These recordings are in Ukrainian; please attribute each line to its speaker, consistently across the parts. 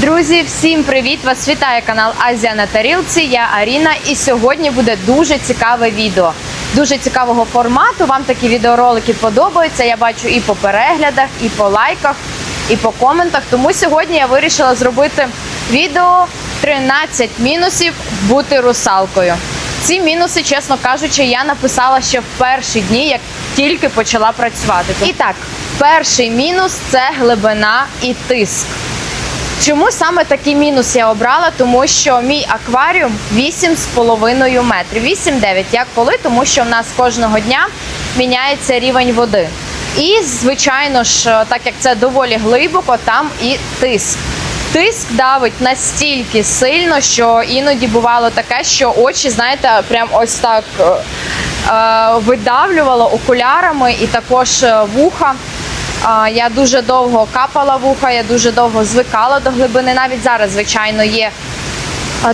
Speaker 1: Друзі, всім привіт! Вас вітає канал Азія на тарілці. Я Аріна, і сьогодні буде дуже цікаве відео. Дуже цікавого формату. Вам такі відеоролики подобаються. Я бачу і по переглядах, і по лайках, і по коментах. Тому сьогодні я вирішила зробити відео 13 мінусів бути русалкою. Ці мінуси, чесно кажучи, я написала ще в перші дні, як тільки почала працювати. І так, перший мінус це глибина і тиск. Чому саме такий мінус я обрала? Тому що мій акваріум 8,5 метрів. 8-9, як коли, тому що в нас кожного дня міняється рівень води. І, звичайно ж, так як це доволі глибоко, там і тиск. Тиск давить настільки сильно, що іноді бувало таке, що очі, знаєте, прям ось так е, е, видавлювало окулярами і також е, вуха. Я дуже довго капала вуха, я дуже довго звикала до глибини. Навіть зараз, звичайно, є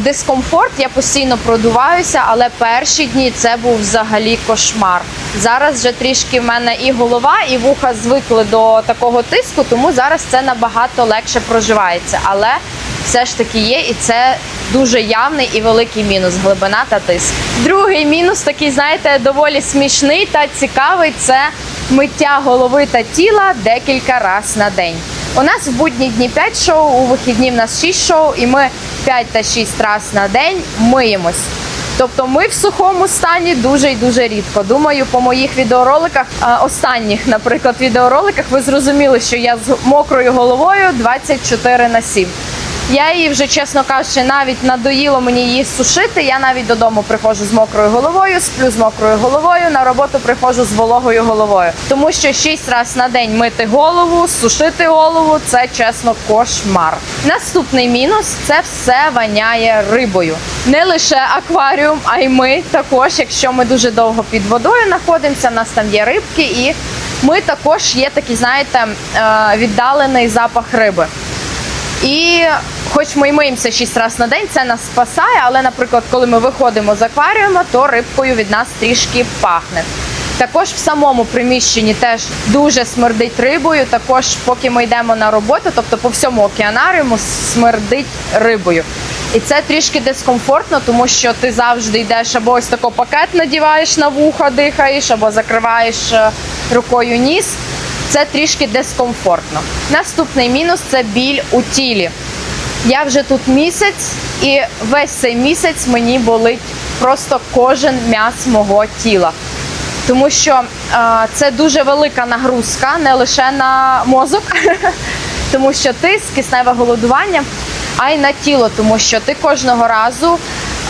Speaker 1: дискомфорт, я постійно продуваюся, але перші дні це був взагалі кошмар. Зараз вже трішки в мене і голова, і вуха звикли до такого тиску, тому зараз це набагато легше проживається. Але все ж таки є, і це дуже явний і великий мінус глибина та тиск. Другий мінус, такий, знаєте, доволі смішний та цікавий. Це миття голови та тіла декілька разів на день. У нас в будні дні 5 шоу, у вихідні в нас 6 шоу, і ми 5 та 6 разів на день миємось. Тобто ми в сухому стані дуже і дуже рідко. Думаю, по моїх відеороликах, останніх, наприклад, відеороликах, ви зрозуміли, що я з мокрою головою 24 на 7. Я її вже, чесно кажучи, навіть надоїло мені її сушити. Я навіть додому приходжу з мокрою головою, сплю з мокрою головою, на роботу приходжу з вологою головою. Тому що 6 разів на день мити голову, сушити голову це чесно кошмар. Наступний мінус це все воняє рибою. Не лише акваріум, а й ми також, якщо ми дуже довго під водою знаходимося, в нас там є рибки, і ми також є такий, знаєте, е, віддалений запах риби. І хоч ми й миємося 6 разів на день, це нас спасає, але, наприклад, коли ми виходимо з акваріума, то рибкою від нас трішки пахне. Також в самому приміщенні теж дуже смердить рибою. Також, поки ми йдемо на роботу, тобто по всьому океанаріуму смердить рибою. І це трішки дискомфортно, тому що ти завжди йдеш або ось тако пакет надіваєш на вуха, дихаєш, або закриваєш е, рукою ніс. Це трішки дискомфортно. Наступний мінус це біль у тілі. Я вже тут місяць, і весь цей місяць мені болить просто кожен м'яз мого тіла. Тому що е, це дуже велика нагрузка, не лише на мозок, тому що тиск, кисневе голодування, а й на тіло, тому що ти кожного разу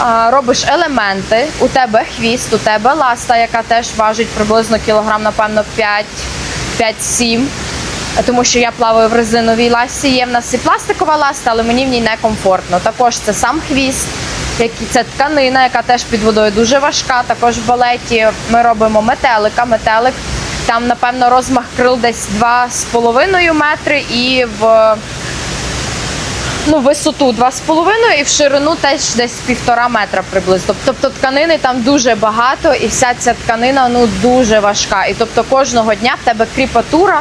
Speaker 1: е, робиш елементи, у тебе хвіст, у тебе ласта, яка теж важить приблизно кілограм, напевно, 5 5-7, тому що я плаваю в резиновій ласі. Є в нас і пластикова ласта, але мені в ній некомфортно. Також це сам хвіст, це тканина, яка теж під водою дуже важка. Також в балеті ми робимо метелика. Метелик там, напевно, розмах крил десь 2,5 метри і в ну, висоту 2,5 і в ширину теж десь півтора метра приблизно. Тобто тканини там дуже багато, і вся ця тканина ну дуже важка. І тобто кожного дня в тебе кріпатура.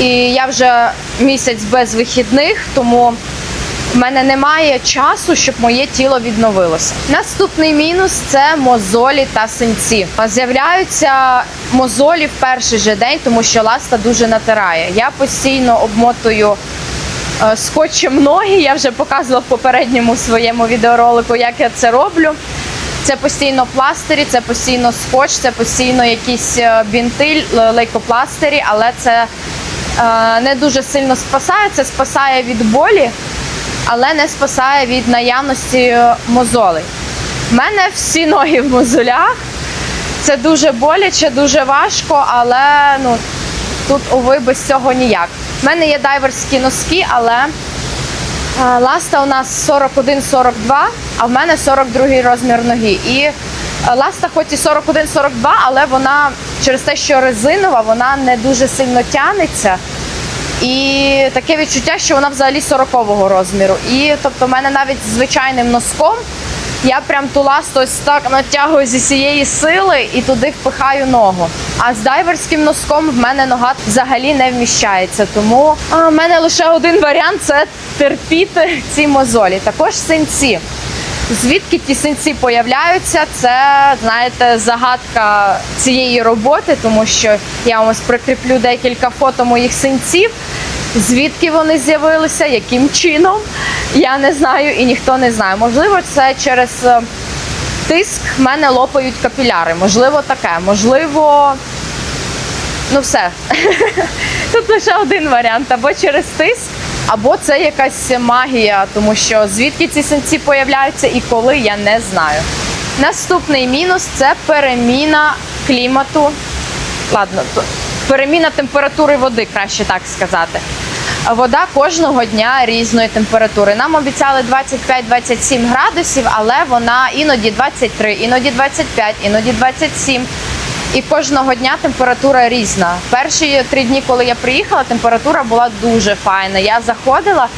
Speaker 1: І я вже місяць без вихідних, тому в мене немає часу, щоб моє тіло відновилося. Наступний мінус це мозолі та синці. З'являються мозолі в перший же день, тому що ласта дуже натирає. Я постійно обмотую скотчем ноги. Я вже показувала в попередньому своєму відеоролику, як я це роблю. Це постійно пластирі, це постійно скотч, це постійно якісь е, бінти, лейкопластирі, але це е, не дуже сильно спасає. Це спасає від болі, але не спасає від наявності е, мозолей. У мене всі ноги в мозолях. Це дуже боляче, дуже важко, але ну, тут, уви, без цього ніяк. У мене є дайверські носки, але е, ласта у нас 41-42, а в мене 42 розмір ноги. І е, ласта хоч і 41-42, але вона через те, що резинова, вона не дуже сильно тягнеться. І таке відчуття, що вона взагалі 40-го розміру. І тобто, в мене навіть з звичайним носком Я прям ту ласту ось так натягую зі всієї сили і туди впихаю ногу. А з дайверським носком в мене нога взагалі не вміщається. Тому а, в мене лише один варіант це терпіти ці мозолі. Також синці. Звідки ті синці появляються, це знаєте загадка цієї роботи, тому що я вам прикріплю декілька фото моїх синців. Звідки вони з'явилися, яким чином, я не знаю і ніхто не знає. Можливо, це через е, тиск в мене лопають капіляри. Можливо, таке, можливо, ну все. Тут лише один варіант: або через тиск, або це якась магія, тому що звідки ці синці появляються і коли, я не знаю. Наступний мінус це переміна клімату. Ладно, переміна температури води, краще так сказати. Вода кожного дня різної температури. Нам обіцяли 25-27 градусів, але вона іноді 23, іноді 25, іноді 27. І кожного дня температура різна. Перші три дні, коли я приїхала, температура була дуже файна. Я заходила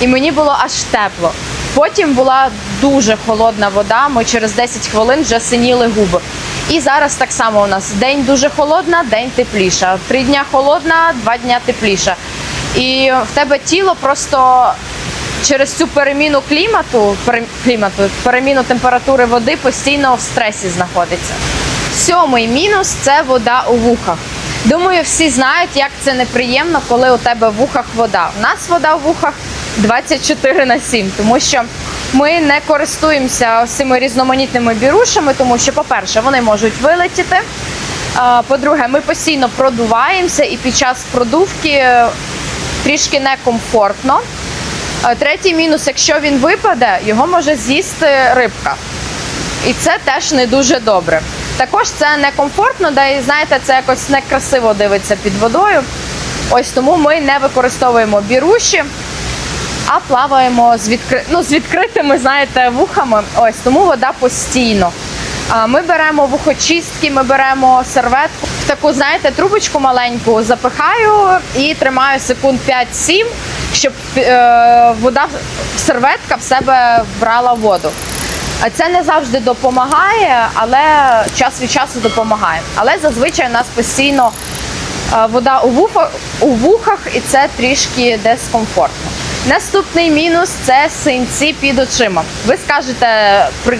Speaker 1: і мені було аж тепло. Потім була дуже холодна вода. Ми через 10 хвилин вже синіли губи. І зараз так само у нас день дуже холодна, день тепліша. Три дня холодна, два дня тепліша. І в тебе тіло просто через цю переміну клімату, клімату, переміну температури води постійно в стресі знаходиться. Сьомий мінус це вода у вухах. Думаю, всі знають, як це неприємно, коли у тебе в вухах вода. У нас вода в вухах 24 на 7, тому що ми не користуємося цими різноманітними бірушами, тому що, по-перше, вони можуть вилетіти. По-друге, ми постійно продуваємося, і під час продувки трішки некомфортно. Третій мінус, якщо він випаде, його може з'їсти рибка. І це теж не дуже добре. Також це некомфортно, да і знаєте, це якось некрасиво дивиться під водою. Ось тому ми не використовуємо біруші, а плаваємо з, відкри... ну, з відкритими, знаєте, вухами. Ось тому вода постійно. Ми беремо вухочистки, ми беремо серветку. Таку, знаєте, трубочку маленьку запихаю і тримаю секунд 5-7, щоб е, вода, серветка в себе брала воду. Це не завжди допомагає, але час від часу допомагає. Але зазвичай у нас постійно е, вода у вухах, у вухах і це трішки дискомфортно. Наступний мінус це синці під очима. Ви скажете,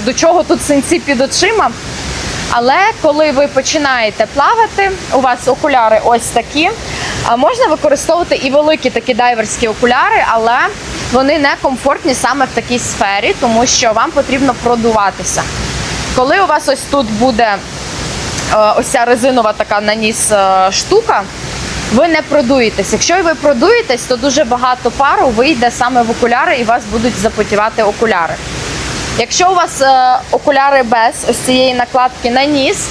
Speaker 1: до чого тут синці під очима? Але коли ви починаєте плавати, у вас окуляри ось такі. Можна використовувати і великі такі дайверські окуляри, але вони не комфортні саме в такій сфері, тому що вам потрібно продуватися. Коли у вас ось тут буде е, ось ця резинова така на ніс е, штука, ви не продуєтесь. Якщо ви продуєтесь, то дуже багато пару вийде саме в окуляри і у вас будуть запотівати окуляри. Якщо у вас е, окуляри без ось цієї накладки на ніс,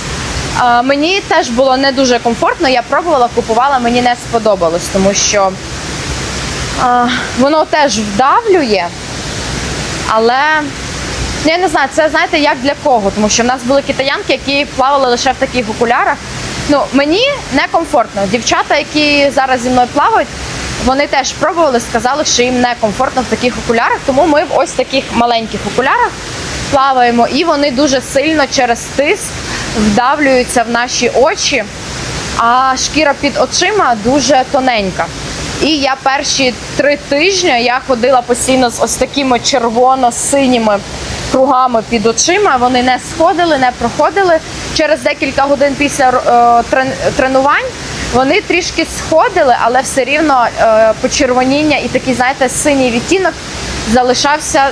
Speaker 1: е, мені теж було не дуже комфортно. Я пробувала, купувала, мені не сподобалось, тому що е, воно теж вдавлює, але ну, я не знаю, це знаєте як для кого, тому що в нас були китаянки, які плавали лише в таких окулярах. Ну, мені некомфортно. Дівчата, які зараз зі мною плавають, вони теж пробували, сказали, що їм некомфортно в таких окулярах, тому ми в ось таких маленьких окулярах плаваємо, і вони дуже сильно через тиск вдавлюються в наші очі, а шкіра під очима дуже тоненька. І я перші три тижні я ходила постійно з ось такими червоно-синіми кругами під очима. Вони не сходили, не проходили. Через декілька годин після е, трен- тренувань вони трішки сходили, але все рівно е, почервоніння і такий, знаєте, синій відтінок залишався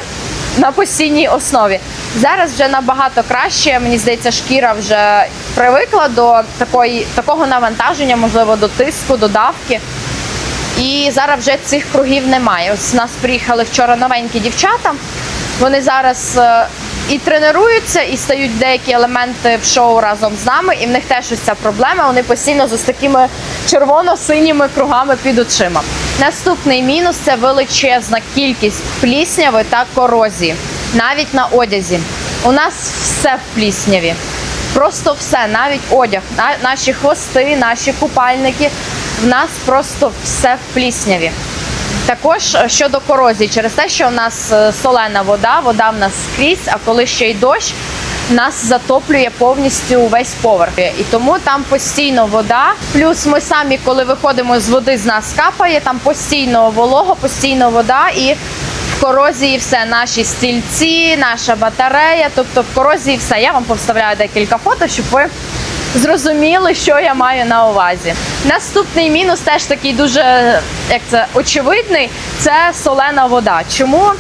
Speaker 1: на постійній основі. Зараз вже набагато краще. Мені здається, шкіра вже привикла до такої, такого навантаження, можливо, до тиску, до давки. І зараз вже цих кругів немає. Ось нас приїхали вчора новенькі дівчата. Вони зараз е, і тренуються, і стають деякі елементи в шоу разом з нами. І в них теж ось ця проблема. Вони постійно з такими червоно-синіми кругами під очима. Наступний мінус це величезна кількість плісняви та корозії, навіть на одязі. У нас все в плісняві. Просто все, навіть одяг, на- наші хвости, наші купальники. В нас просто все в плісняві. Також е, щодо корозії, через те, що в нас е, солена вода, вода в нас скрізь, а коли ще й дощ, нас затоплює повністю весь поверх. І тому там постійно вода. Плюс ми самі, коли виходимо з води, з нас капає, там постійно волого, постійно вода і. В корозії все, наші стільці, наша батарея, тобто в корозії все. Я вам повставляю декілька фото, щоб ви зрозуміли, що я маю на увазі. Наступний мінус теж такий дуже як це очевидний, це солена вода. Чому?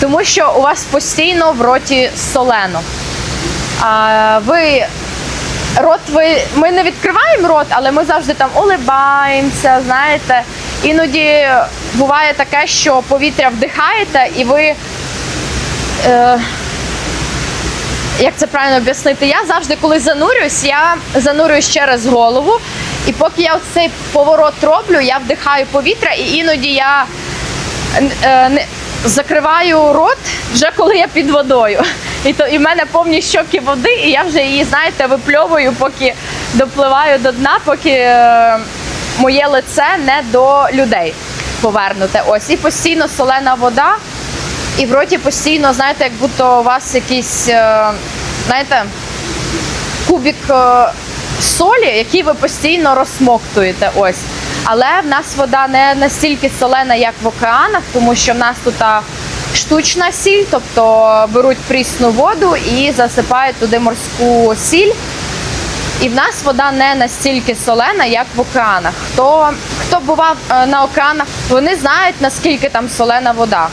Speaker 1: Тому що у вас постійно в роті солено. А, ви рот ви ми не відкриваємо рот, але ми завжди там улибаємося, знаєте. Іноді буває таке, що повітря вдихаєте, і ви. Е, як це правильно об'яснити? Я завжди, коли занурююсь, я занурююсь через голову. І поки я цей поворот роблю, я вдихаю повітря, і іноді я е, не, закриваю рот вже коли я під водою. І то і в мене повні щоки води, і я вже її, знаєте, випльовую, поки допливаю до дна, поки е, моє лице не до людей повернуте. Ось і постійно солена вода. І в роті постійно, знаєте, як будто у вас якийсь, е, знаєте, кубік е, солі, який ви постійно розсмоктуєте. Ось. Але в нас вода не настільки солена, як в океанах, тому що в нас тут штучна сіль, тобто беруть прісну воду і засипають туди морську сіль. І в нас вода не настільки солена, як в океанах. Хто, хто бував е, на океанах, вони знають, наскільки там солена вода.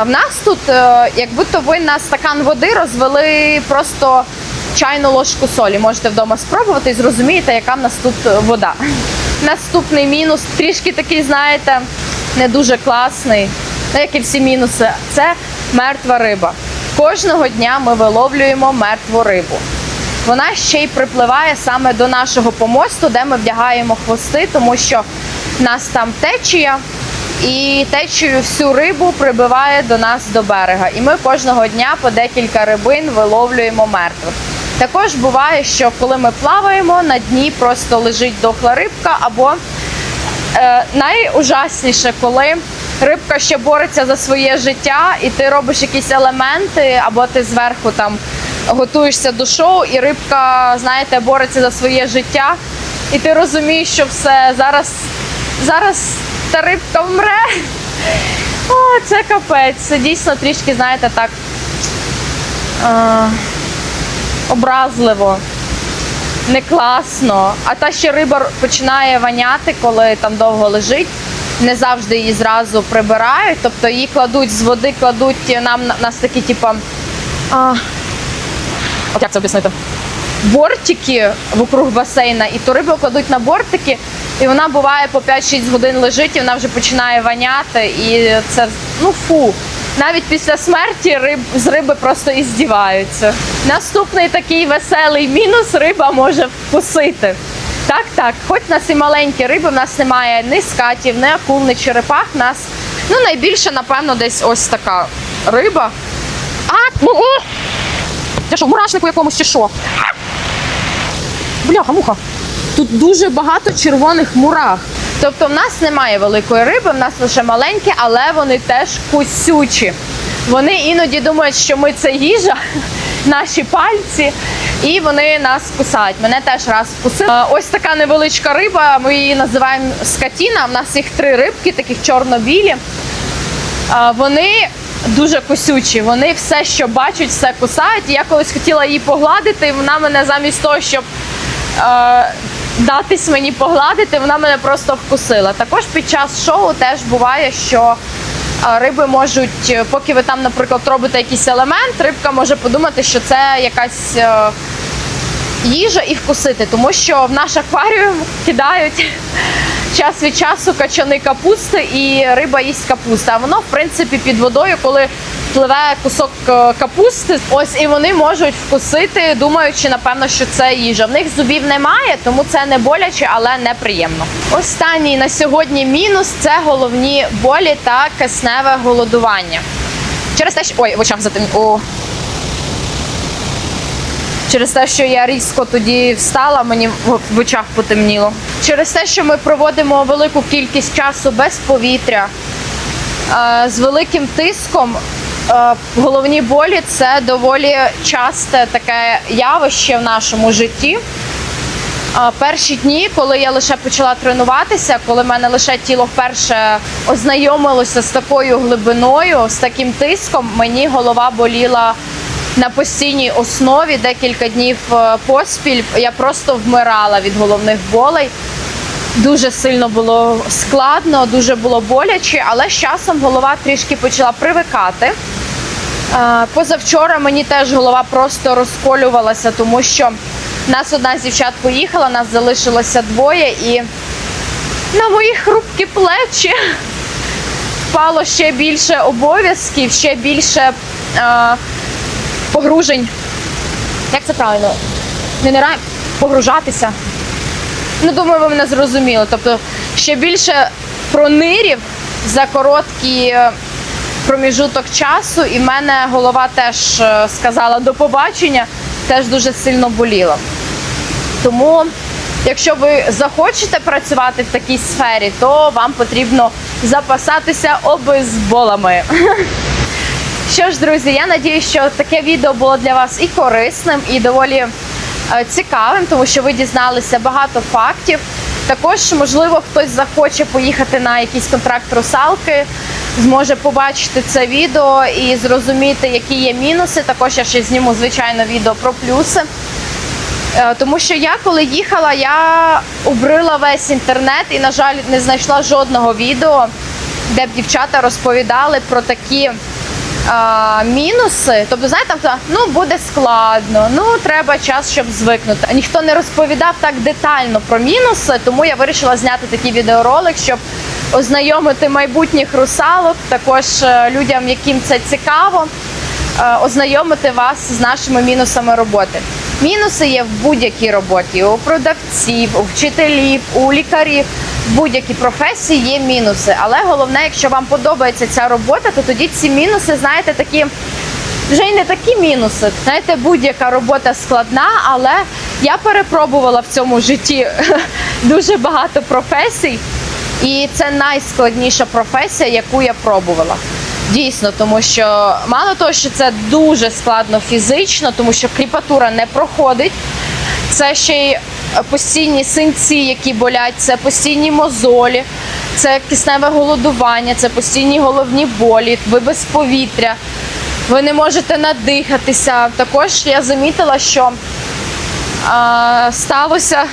Speaker 1: А в нас тут, е, як будто ви на стакан води розвели просто чайну ложку солі. Можете вдома спробувати і зрозумієте, яка в нас тут вода. Наступний мінус, трішки такий, знаєте, не дуже класний, ну, як і всі мінуси, це мертва риба. Кожного дня ми виловлюємо мертву рибу. Вона ще й припливає саме до нашого помосту, де ми вдягаємо хвости, тому що нас там течія, і течією всю рибу прибиває до нас до берега. І ми кожного дня по декілька рибин виловлюємо мертвих. Також буває, що коли ми плаваємо, на дні просто лежить дохла рибка, або е, найужасніше, коли рибка ще бореться за своє життя, і ти робиш якісь елементи, або ти зверху там готуєшся до шоу, і рибка, знаєте, бореться за своє життя, і ти розумієш, що все зараз, зараз та рибка вмре. О, це капець. Це дійсно трішки, знаєте, так. Е, образливо, не класно. А та ще риба починає воняти, коли там довго лежить. Не завжди її зразу прибирають, тобто її кладуть з води, кладуть нам на нас такі, типу, а, як це об'яснити? Бортики вокруг басейна, і ту рибу кладуть на бортики, і вона буває по 5-6 годин лежить, і вона вже починає воняти. І це ну фу. Навіть після смерті риб з риби просто і здіваються. Наступний такий веселий мінус риба може вкусити. Так, так, хоч нас і маленькі риби, в нас немає ні скатів, ні акул, ні черепах. Нас ну найбільше, напевно, десь ось така риба. А, ну! Це що, в мурашнику якомусь чи що? Бляха, муха. Тут дуже багато червоних мурах. Тобто в нас немає великої риби, в нас лише маленькі, але вони теж кусючі. Вони іноді думають, що ми це їжа, наші пальці, і вони нас кусають. Мене теж раз вкусили. Е, Ось така невеличка риба, ми її називаємо скатіна. У нас їх три рибки, таких чорно-білі. Вони дуже кусючі. Вони все, що бачать, все кусають. Я колись хотіла її погладити, і вона мене замість того, щоб е, датись мені погладити, вона мене просто вкусила. Також під час шоу теж буває, що е, риби можуть, е, поки ви там, наприклад, робите якийсь елемент, рибка може подумати, що це якась. е, їжа і вкусити, тому що в наш акваріум кидають час від часу качани капусти і риба їсть капусту. А воно, в принципі, під водою, коли пливе кусок е, капусти, ось і вони можуть вкусити, думаючи, напевно, що це їжа. В них зубів немає, тому це не боляче, але неприємно. Останній на сьогодні мінус це головні болі та кисневе голодування. Через те, що ой, в очах затем... О, Через те, що я різко тоді встала, мені в в очах потемніло. через те, що ми проводимо велику кількість часу без повітря, е, з великим тиском. Е, Головні болі це доволі часте таке явище в нашому житті. Перші дні, коли я лише почала тренуватися, коли мене лише тіло вперше ознайомилося з такою глибиною, з таким тиском, мені голова боліла на постійній основі декілька днів е, поспіль. Я просто вмирала від головних болей. Дуже сильно було складно, дуже було боляче, але з часом голова трішки почала привикати. Позавчора мені теж голова просто розколювалася, тому що нас одна з дівчат поїхала, нас залишилося двоє, і на мої хрупкі плечі впало ще більше обов'язків, ще більше е, погружень. Як це правильно? Не нера... погружатися. Ну, думаю, ви мене зрозуміли. Тобто ще більше пронирів за короткий е, проміжуток часу, і в мене голова теж е, сказала до побачення, теж дуже сильно боліла. Тому, якщо ви захочете працювати в такій сфері, то вам потрібно запасатися обезболами. Що ж, друзі, я надію, що таке відео було для вас і корисним, і доволі е, цікавим, тому що ви дізналися багато фактів. Також, можливо, хтось захоче поїхати на якийсь контракт русалки, зможе побачити це відео і зрозуміти, які є мінуси. Також я ще зніму звичайно відео про плюси. Е, Тому що я коли їхала, я обрила весь інтернет і, на жаль, не знайшла жодного відео, де б дівчата розповідали про такі а, мінуси. Тобто, знаєте, там, ну буде складно, ну треба час, щоб звикнути. Ніхто не розповідав так детально про мінуси, тому я вирішила зняти такий відеоролик, щоб ознайомити майбутніх русалок, також е, людям, яким це цікаво е, ознайомити вас з нашими мінусами роботи. Мінуси є в будь-якій роботі. У продавців, у вчителів, у лікарів. Будь-якій професії є мінуси. Але головне, якщо вам подобається ця робота, то тоді ці мінуси, знаєте, такі вже й не такі мінуси. Знаєте, будь-яка робота складна, але я перепробувала в цьому житті дуже багато професій. І це найскладніша професія, яку я пробувала. Дійсно, тому що мало того, що це дуже складно фізично, тому що кріпатура не проходить. Це ще й постійні синці, які болять, це постійні мозолі, це кисневе голодування, це постійні головні болі, ви без повітря, ви не можете надихатися. Також я замітила, що а, сталося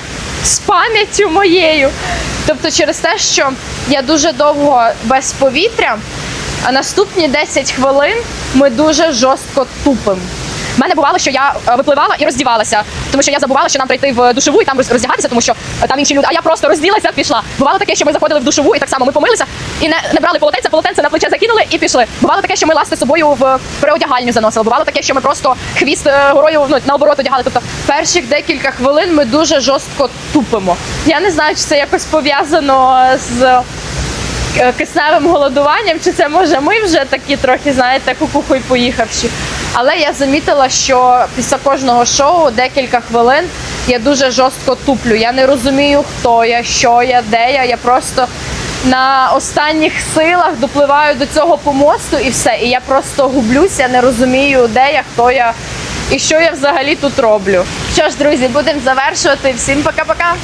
Speaker 1: з пам'яттю моєю. Тобто через те, що я дуже довго без повітря, а наступні 10 хвилин ми дуже жорстко тупимо. У мене бувало, що я е, випливала і роздівалася, тому що я забувала, що нам прийти в душову і там роздягатися, тому що е, там інші люди. А я просто розділася, пішла. Бувало таке, що ми заходили в душову і так само ми помилися і не, не брали полотенця, полотенце на плече закинули і пішли. Бувало таке, що ми ласти собою в переодягальню заносили. Бувало таке, що ми просто хвіст е, горою ну, наоборот одягали. Тобто перших декілька хвилин ми дуже жорстко тупимо. Я не знаю, чи це якось пов'язано з кисневим голодуванням, чи це може ми вже такі трохи, знаєте, кукухою поїхавши. Але я замітила, що після кожного шоу декілька хвилин я дуже жорстко туплю. Я не розумію, хто я, що я, де я. Я просто на останніх силах допливаю до цього помосту і все. І я просто гублюся, не розумію, де я, хто я і що я взагалі тут роблю. Що ж, друзі, будемо завершувати. Всім пока-пока.